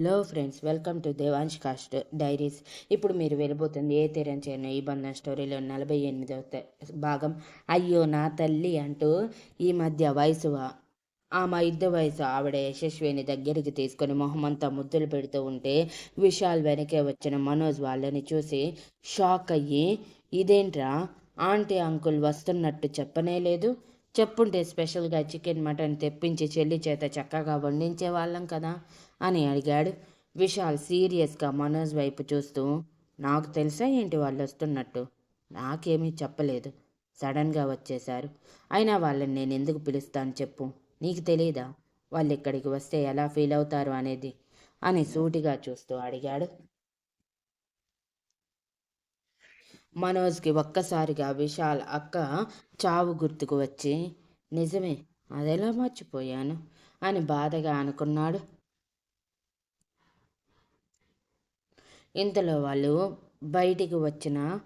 Hello friends welcome to Devansh cast diaries ఇప్పుడు మీరు వెళ్ళిపోతుంది ఏ తీరం చేయను ఈ బంధం స్టోరీలో నలభై ఎనిమిదవ భాగం. అయ్యో నా తల్లి అంటూ ఈ మధ్య వయసు ఆమె యుద్ధ వయసు ఆవిడ యశస్విని దగ్గరికి తీసుకొని మొహమంతా ముద్దులు పెడుతూ ఉంటే విశాల్ వెనకే వచ్చిన మనోజ్ వాళ్ళని చూసి షాక్ అయ్యి ఇదేంట్రా? ఆంటీ అంకుల్ వస్తున్నట్టు చెప్పనే లేదు. చెప్పుంటే స్పెషల్గా చికెన్ మటన్ తెప్పించి చెల్లి చేత చక్కగా వండించే వాళ్ళం కదా అని అడిగాడు. విశాల్ సీరియస్గా మనోజ్ వైపు చూస్తూ నాకు తెలుసా ఏంటి వాళ్ళు వస్తున్నట్టు? నాకేమీ చెప్పలేదు. సడన్గా వచ్చేశారు. అయినా వాళ్ళని నేను ఎందుకు పిలుస్తాను చెప్పు. నీకు తెలియదా వాళ్ళు ఇక్కడికి వస్తే ఎలా ఫీల్ అవుతారు అనేది? అని సూటిగా చూస్తూ అడిగాడు. మనోజ్కి ఒక్కసారిగా విశాల్ అక్క చావు గుర్తుకు వచ్చి నిజమే అదెలా మర్చిపోయాను? అని బాధగా అనుకున్నాడు. ఇంతలో వాళ్ళు బయటికి వచ్చిన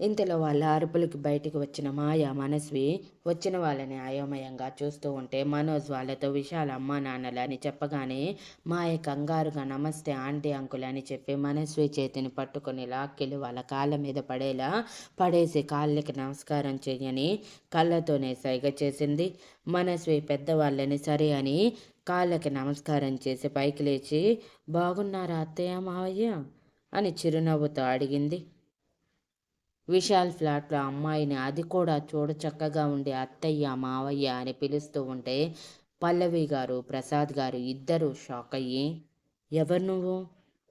ఇంతలో వాళ్ళ అరుపులకి బయటకు వచ్చిన మాయ మనస్వి వచ్చిన వాళ్ళని అయోమయంగా చూస్తూ ఉంటే మనోజ్ వాళ్ళతో విశాల అమ్మ నాన్నలు అని చెప్పగానే మాయ కంగారుగా నమస్తే ఆంటీ అంకుల్ అని చెప్పి మనస్వి చేతిని పట్టుకుని లాక్కెళ్ళి వాళ్ళ కాళ్ళ మీద పడేలా పడేసి కాళ్ళకి నమస్కారం చేయని కళ్ళతోనే సైగ చేసింది. మనస్వి పెద్దవాళ్ళని సరే అని కాళ్ళకి నమస్కారం చేసి పైకి లేచి బాగున్నారా అత్తయ్య మావయ్య? అని చిరునవ్వుతో అడిగింది. విశాల్ ఫ్లాట్లో అమ్మాయిని అది కూడా చూడ చక్కగా ఉండే అత్తయ్య మావయ్య అని పిలుస్తూ ఉంటే పల్లవి గారు ప్రసాద్ గారు ఇద్దరూ షాక్ అయ్యి ఎవరు నువ్వు?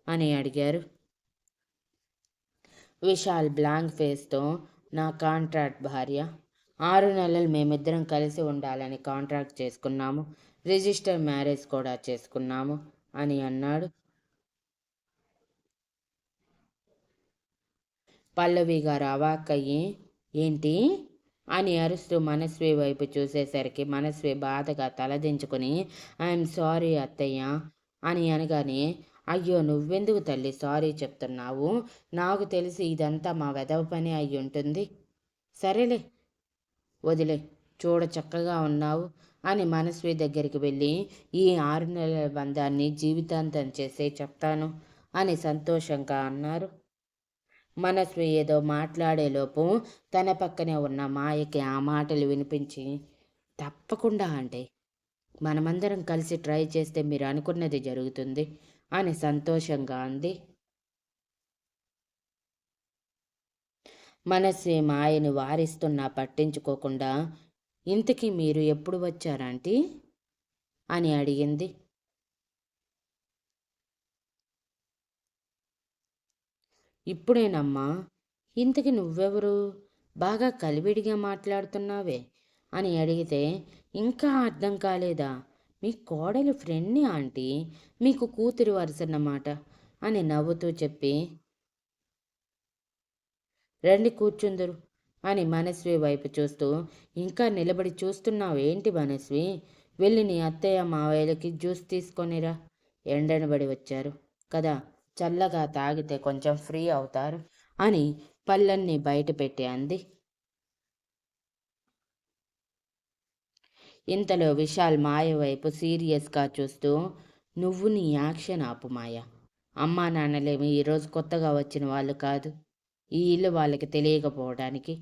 అని అడిగారు. విశాల్ బ్లాంక్ ఫేస్తో నా కాంట్రాక్ట్ భార్య. ఆరు నెలలు మేమిద్దరం కలిసి ఉండాలని కాంట్రాక్ట్ చేసుకున్నాము. రిజిస్టర్ మ్యారేజ్ కూడా చేసుకున్నాము అని అన్నాడు. పల్లవి గారు అవాక్కయ్యి ఏంటి? అని అరుస్తూ మనస్వి వైపు చూసేసరికి మనస్వి బాధగా తలదించుకుని ఐఎమ్ సారీ అత్తయ్య అని అనగానే అయ్యో నువ్వెందుకు తల్లి సారీ చెప్తున్నావు? నాకు తెలిసి ఇదంతా మా వెదవ పని అయి ఉంటుంది. సరేలే వదిలే చూడ చక్కగా ఉన్నావు అని మనస్వి దగ్గరికి వెళ్ళి ఈ ఆరు నెలల బంధాన్ని జీవితాంతం చేసే చెప్తాను అని సంతోషంగా అన్నారు. మనస్వి ఏదో మాట్లాడేలోపు తన పక్కనే ఉన్న మాయకి ఆ మాటలు వినిపించి తప్పకుండా అంటే మనమందరం కలిసి ట్రై చేస్తే మీరు అనుకున్నది జరుగుతుంది అని సంతోషంగా అంది. మనస్వి మాయని వారిస్తున్నా పట్టించుకోకుండా ఇంతకీ మీరు ఎప్పుడు వచ్చారంటీ అని అడిగింది. ఇప్పుడేనమ్మా. ఇంతకి నువ్వెవరు? బాగా కలివిడిగా మాట్లాడుతున్నావే అని అడిగితే ఇంకా అర్థం కాలేదా? మీ కోడలు ఫ్రెండ్ని ఆంటీ మీకు కూతురు వరుసన్నమాట అని నవ్వుతూ చెప్పి రండి కూర్చుందరు అని మనస్వి వైపు చూస్తూ ఇంకా నిలబడి చూస్తున్నావు ఏంటి మనస్వి? వెళ్ళి నీ అత్తయ్య మావయ్యలకి జ్యూస్ తీసుకొనిరా ఎండనబడి వచ్చారు. కదా చల్లగా తాగితే కొంచెం ఫ్రీ అవుతారు అని పళ్ళన్నీ బయట పెట్టి అంది. ఇంతలో విశాల్ మాయ వైపు సీరియస్గా చూస్తూ నువ్వు నీ యాక్షన్ ఆపు మాయ. అమ్మా నాన్నలేమి ఈరోజు కొత్తగా వచ్చిన వాళ్ళు కాదు. ఈ ఇల్లు వాళ్ళకి తెలియకపోవడానికి.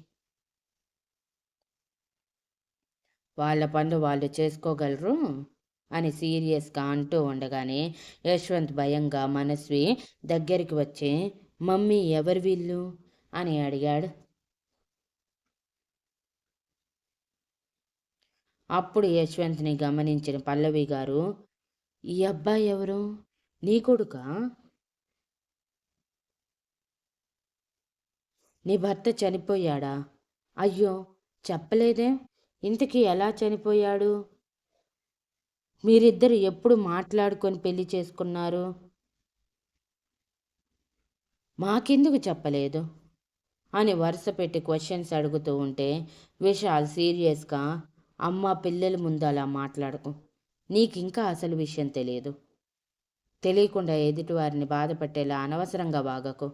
వాళ్ళ పనులు వాళ్ళు చేసుకోగలరు. అని సీరియస్గా అంటూ ఉండగానే యశ్వంత్ భయంగా మనస్వి దగ్గరికి వచ్చి మమ్మీ ఎవరు వీళ్ళు? అని అడిగాడు. అప్పుడు యశ్వంత్ని గమనించిన పల్లవి గారు ఈ అబ్బాయి ఎవరు? నీ కొడుక? నీ భర్త చనిపోయాడా? అయ్యో చెప్పలేదే. ఇంతకీ ఎలా చనిపోయాడు? మీరిద్దరు ఎప్పుడు మాట్లాడుకొని పెళ్ళి చేసుకున్నారు? మాకెందుకు చెప్పలేదు? అని వరుస పెట్టి క్వశ్చన్స్ అడుగుతూ ఉంటే విశాల్ సీరియస్గా అమ్మ పిల్లల ముందు అలా మాట్లాడకు. నీకు ఇంకా అసలు విషయం తెలియదు తెలియకుండా ఎదుటివారిని బాధపెట్టేలా అనవసరంగా బాగకు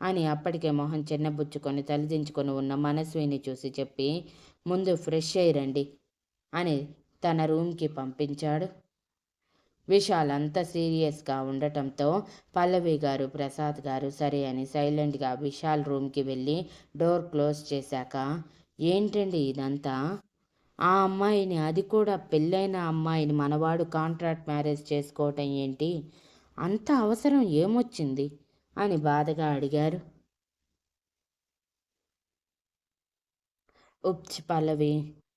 అని అప్పటికే మొహం చిన్నబుచ్చుకొని తలదించుకొని ఉన్న మనస్విని చూసి చెప్పి ముందు ఫ్రెష్ అయ్యి రండి అని తన రూమ్కి పంపించాడు. విశాల్ అంత సీరియస్గా ఉండటంతో పల్లవి గారు ప్రసాద్ గారు సరే అని సైలెంట్గా విశాల్ రూమ్కి వెళ్ళి డోర్ క్లోజ్ చేశాక ఏంటండి ఇదంతా? ఆ అమ్మాయిని అది కూడా పెళ్ళైన అమ్మాయిని మనవాడు కాంట్రాక్ట్ మ్యారేజ్ చేసుకోవటం ఏంటి? అంత అవసరం ఏమొచ్చింది? అని బాధగా అడిగారు. ఉప్చ్ పల్లవి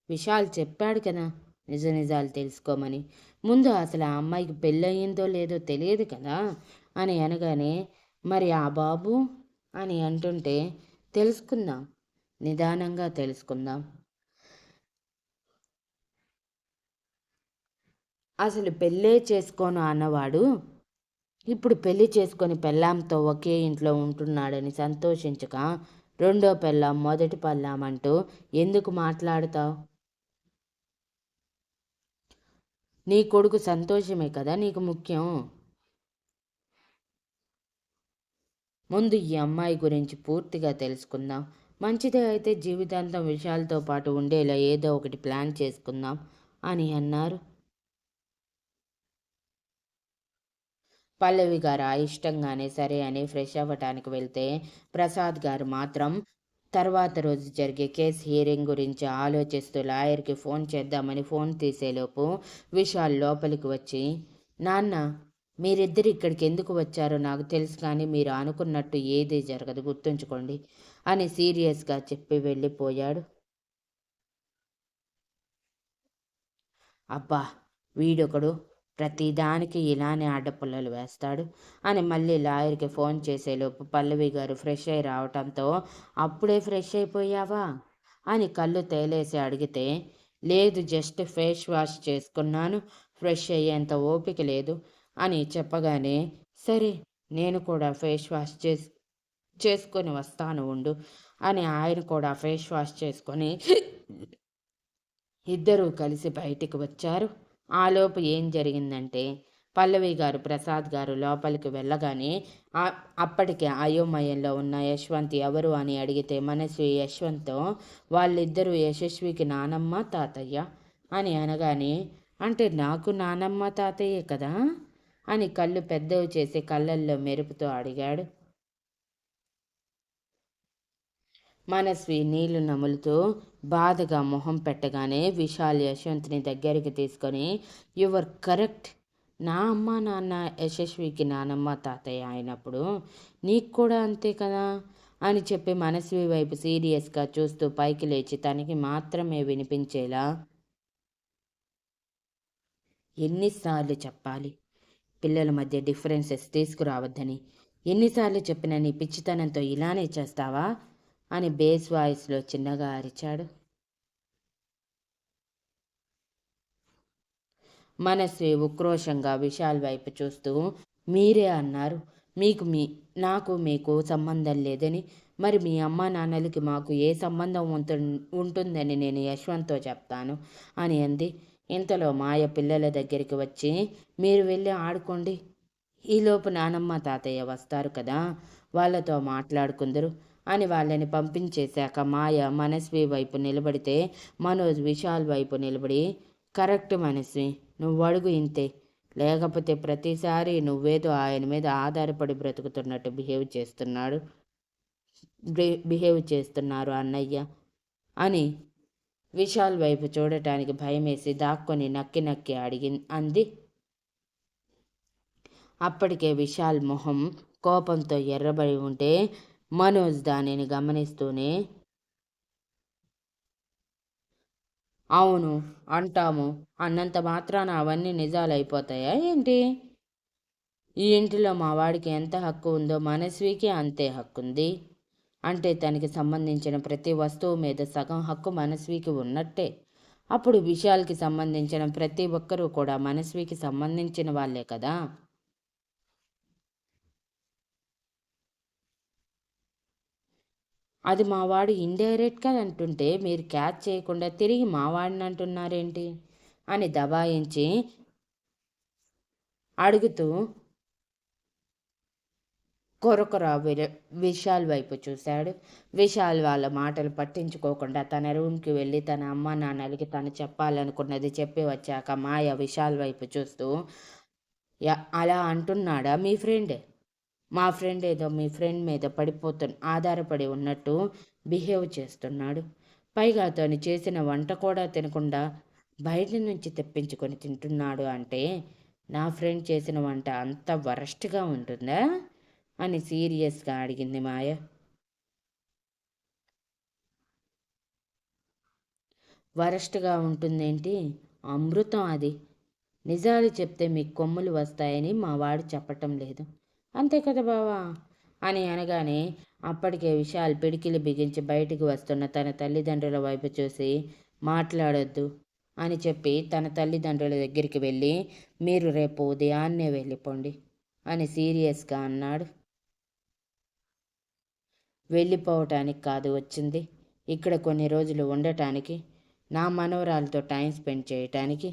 విశాల్ చెప్పాడు కదా నిజ నిజాలు తెలుసుకోమని. ముందు అసలు ఆ అమ్మాయికి పెళ్ళయిందో లేదో తెలియదు కదా అని అనగానే మరి ఆ బాబు? అని అంటుంటే తెలుసుకుందాం. నిదానంగా తెలుసుకుందాం. అసలు పెళ్ళే చేసుకోను అన్నవాడు? ఇప్పుడు పెళ్ళి చేసుకొని పెళ్ళాంతో ఒకే ఇంట్లో ఉంటున్నాడని సంతోషించక రెండో పెళ్ళాం మొదటి పెళ్ళాం అంటూ ఎందుకు మాట్లాడతావు? నీ కొడుకు సంతోషమే కదా నీకు ముఖ్యం. ముందు ఈ అమ్మాయి గురించి పూర్తిగా తెలుసుకుందాం. మంచిదే అయితే జీవితాంతం విషయాలతో పాటు ఉండేలా ఏదో ఒకటి ప్లాన్ చేసుకుందాం అని అన్నారు. పల్లవి గారు ఇష్టంగానే సరే అని ఫ్రెష్ అవ్వటానికి వెళ్తే ప్రసాద్ గారు మాత్రం తర్వాత రోజు జరిగే కేసు హియరింగ్ గురించి ఆలోచిస్తూ లాయర్కి ఫోన్ చేద్దామని ఫోన్ తీసేలోపు విశాల్ లోపలికి వచ్చి నాన్న మీరిద్దరు ఇక్కడికి ఎందుకు వచ్చారో నాకు తెలుసు కానీ మీరు అనుకున్నట్టు ఏదీ జరగదు గుర్తుంచుకోండి అని సీరియస్గా చెప్పి వెళ్ళిపోయాడు. అబ్బా వీడొకడు ప్రతిదానికి ఇలానే అడ్డపుల్లలు వేస్తాడు. అని మళ్ళీ లాయర్కి ఫోన్ చేసేలోపు పల్లవి గారు ఫ్రెష్ అయి రావటంతో అప్పుడే ఫ్రెష్ అయిపోయావా? అని కళ్ళు తేలేసి అడిగితే లేదు జస్ట్ ఫేస్ వాష్ చేసుకున్నాను. ఫ్రెష్ అయ్యేంత ఓపిక లేదు. అని చెప్పగానే సరే నేను కూడా ఫేస్ వాష్ చేసి చేసుకొని వస్తాను ఉండు. అని ఆయన కూడా ఫేస్ వాష్ చేసుకొని ఇద్దరూ కలిసి బయటికి వచ్చారు. ఆలోపు ఏం జరిగిందంటే పల్లవి గారు ప్రసాద్ గారు లోపలికి వెళ్ళగానే అప్పటికే అయోమయంలో ఉన్న యశ్వంత్ ఎవరు అని అడిగితే మనసు యశ్వంత్తో వాళ్ళిద్దరూ యశస్వికి నానమ్మ తాతయ్య అని అనగానే అంటే నాకు నానమ్మ తాతయ్యే కదా అని కళ్ళు పెద్దవి చేసి కళ్ళల్లో మెరుపుతో అడిగాడు. మనస్వి నీళ్ళు నములుతూ బాధగా మొహం పెట్టగానే విశాల్ యశ్వంత్ని దగ్గరికి తీసుకొని యువర్ కరెక్ట్ నా అమ్మ నాన్న యశస్వికి నానమ్మ తాతయ్య అయినప్పుడు నీకు కూడా అంతే కదా అని చెప్పి మనస్వి వైపు సీరియస్గా చూస్తూ పైకి లేచి తనకి మాత్రమే వినిపించేలా ఎన్నిసార్లు చెప్పాలి? పిల్లల మధ్య డిఫరెన్సెస్ తీసుకురావద్దని. ఎన్నిసార్లు చెప్పిన నీ పిచ్చితనంతో ఇలానే చేస్తావా? అని బేస్ వాయిస్లో చిన్నగా అరిచాడు. మనస్వి ఉక్రోషంగా విశాల్ వైపు చూస్తూ మీరే అన్నారు. మీకు మీ నాకు మీకు సంబంధం లేదని. మరి మీ అమ్మ నాన్నలకి మాకు ఏ సంబంధం ఉంటుందని నేను యశ్వంత్తో చెప్తాను అని అంది. ఇంతలో మాయ పిల్లల దగ్గరికి వచ్చి మీరు వెళ్ళి ఆడుకోండి. ఈలోపు నానమ్మ తాతయ్య వస్తారు కదా. వాళ్ళతో మాట్లాడుకుందరు. అని వాళ్ళని పంపించేశాక మాయ మనస్వి వైపు నిలబడితే మనోజ్ విశాల్ వైపు నిలబడి కరెక్ట్ మనస్వి నువ్వు అడుగు ఇంతే. లేకపోతే ప్రతిసారి నువ్వేదో ఆయన మీద ఆధారపడి బ్రతుకుతున్నట్టు బిహేవ్ చేస్తున్నాడు బిహేవ్ చేస్తున్నారు అన్నయ్య అని విశాల్ వైపు చూడటానికి భయమేసి దాక్కొని నక్కి నక్కి అడిగి అంది. అప్పటికే విశాల్ మొహం కోపంతో ఎర్రబడి ఉంటే మనోజ్ దానిని గమనిస్తూనే అవును అంటాము. అన్నంత మాత్రాన అవన్నీ నిజాలు అయిపోతాయా ఏంటి? ఈ ఇంటిలో మా వాడికి ఎంత హక్కు ఉందో మనస్వికి అంతే హక్కు ఉంది అంటే తనకి సంబంధించిన ప్రతి వస్తువు మీద సగం హక్కు మనస్వికి ఉన్నట్టే. అప్పుడు విషయాలకి సంబంధించిన ప్రతి ఒక్కరూ కూడా మనస్వికి సంబంధించిన వాళ్ళే కదా. అది మావాడు ఇండైరెక్ట్గా అంటుంటే మీరు క్యాచ్ చేయకుండా తిరిగి మావాడిని అంటున్నారేంటి? అని దబాయించి అడుగుతూ కొరకొర విశాల్ వైపు చూశాడు. విశాల్ వాళ్ళ మాటలు పట్టించుకోకుండా తన రూమ్కి వెళ్ళి తన అమ్మ నాన్నలకి తను చెప్పాలనుకున్నది చెప్పి వచ్చాక మాయ విశాల్ వైపు చూస్తూ అలా అంటున్నాడా మీ ఫ్రెండ్? మా ఫ్రెండ్ ఏదో మీ ఫ్రెండ్ మీద పడిపోతు ఆధారపడి ఉన్నట్టు బిహేవ్ చేస్తున్నాడు. పైగా అతను చేసిన వంట కూడా తినకుండా బయట నుంచి తెప్పించుకొని తింటున్నాడు అంటే నా ఫ్రెండ్ చేసిన వంట అంత వరస్ట్గా ఉంటుందా? అని సీరియస్గా అడిగింది మాయ. వరస్ట్గా ఉంటుందేంటి? అమృతం అది. నిజాలు చెప్తే మీకు కొమ్ములు వస్తాయని మా వాడు చెప్పటం లేదు. అంతే కదా బావా? అని అనగానే అప్పటికే విషయాలు పిడికిలు బిగించి బయటికి వస్తున్న తన తల్లిదండ్రుల వైపు చూసి మాట్లాడొద్దు అని చెప్పి తన తల్లిదండ్రుల దగ్గరికి వెళ్ళి మీరు రేపు ఉదయాన్నే వెళ్ళిపోండి అని సీరియస్గా అన్నాడు. వెళ్ళిపోవటానికి కాదు వచ్చింది. ఇక్కడ కొన్ని రోజులు ఉండటానికి నా మనవరాలతో టైం స్పెండ్ చేయటానికి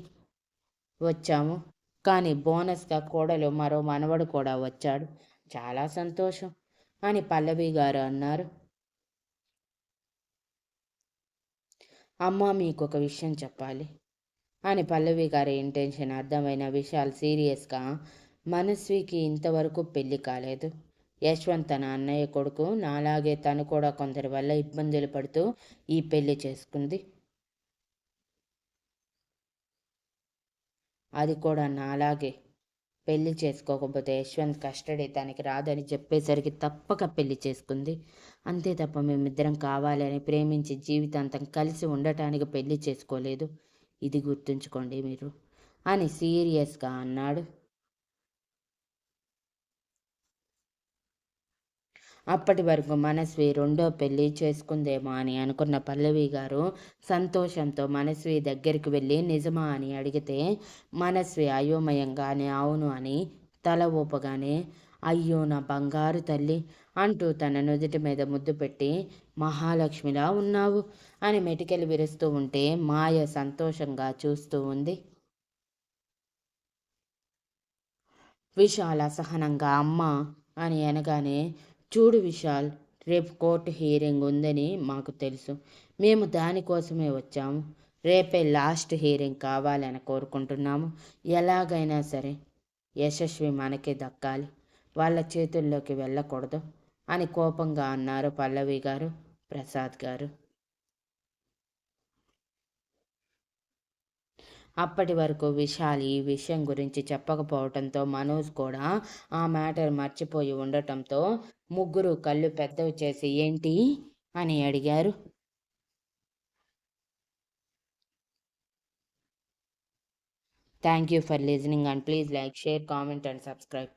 వచ్చాము. కానీ బోనస్గా కోడలు మరో మనవడు కూడా వచ్చాడు. చాలా సంతోషం. అని పల్లవి గారు అన్నారు. అమ్మ మీకు ఒక విషయం చెప్పాలి. అని పల్లవి గారి ఇంటెన్షన్ అర్థమైన విషయాలు సీరియస్గా మనస్వికి ఇంతవరకు పెళ్ళి కాలేదు. యశ్వంత్ తన అన్నయ్య కొడుకు నాలాగే తను కూడా కొందరి వల్ల ఇబ్బందులు పడుతూ ఈ పెళ్ళి చేసుకుంది. అది కూడా నాలాగే పెళ్ళి చేసుకోకపోతే యశ్వంత్ కస్టడీ తనకి రాదని చెప్పేసరికి తప్పక పెళ్ళి చేసుకుంది. అంతే తప్ప మేమిద్దరం కావాలని ప్రేమించి జీవితాంతం కలిసి ఉండటానికి పెళ్ళి చేసుకోలేదు. ఇది గుర్తుంచుకోండి మీరు. అని సీరియస్గా అన్నాడు. అప్పటి వరకు మనస్వి రెండో పెళ్ళి చేసుకుందేమో అని అనుకున్న పల్లవి గారు సంతోషంతో మనస్వి దగ్గరికి వెళ్ళి నిజమా అని అడిగితే మనస్వి అయోమయంగానే అవును అని తల ఊపగానే అయ్యో నా బంగారు తల్లి అంటూ తన నుదుటి మీద ముద్దు పెట్టి మహాలక్ష్మిలా ఉన్నావు అని మెటికెలు విరుస్తూ ఉంటే మాయ సంతోషంగా చూస్తూ ఉంది. విశాల అసహనంగా అమ్మ అని అనగానే చూడు విశాల్ రేపు కోర్టు హీరింగ్ ఉందని మాకు తెలుసు. మేము దానికోసమే వచ్చాము. రేపే లాస్ట్ హీరింగ్ కావాలని కోరుకుంటున్నాము. ఎలాగైనా సరే యశస్వి మనకే దక్కాలి. వాళ్ళ చేతుల్లోకి వెళ్ళకూడదు అని కోపంగా అన్నారు పల్లవి గారు ప్రసాద్ గారు. అప్పటి వరకు విశాల్ ఈ విషయం గురించి చెప్పకపోవడంతో మనోజ్ కూడా ఆ మ్యాటర్ మర్చిపోయి ఉండటంతో ముగ్గురు కళ్ళు పెద్దవి చేసి ఏంటి? అని అడిగారు. Thank you for listening and please like share comment and subscribe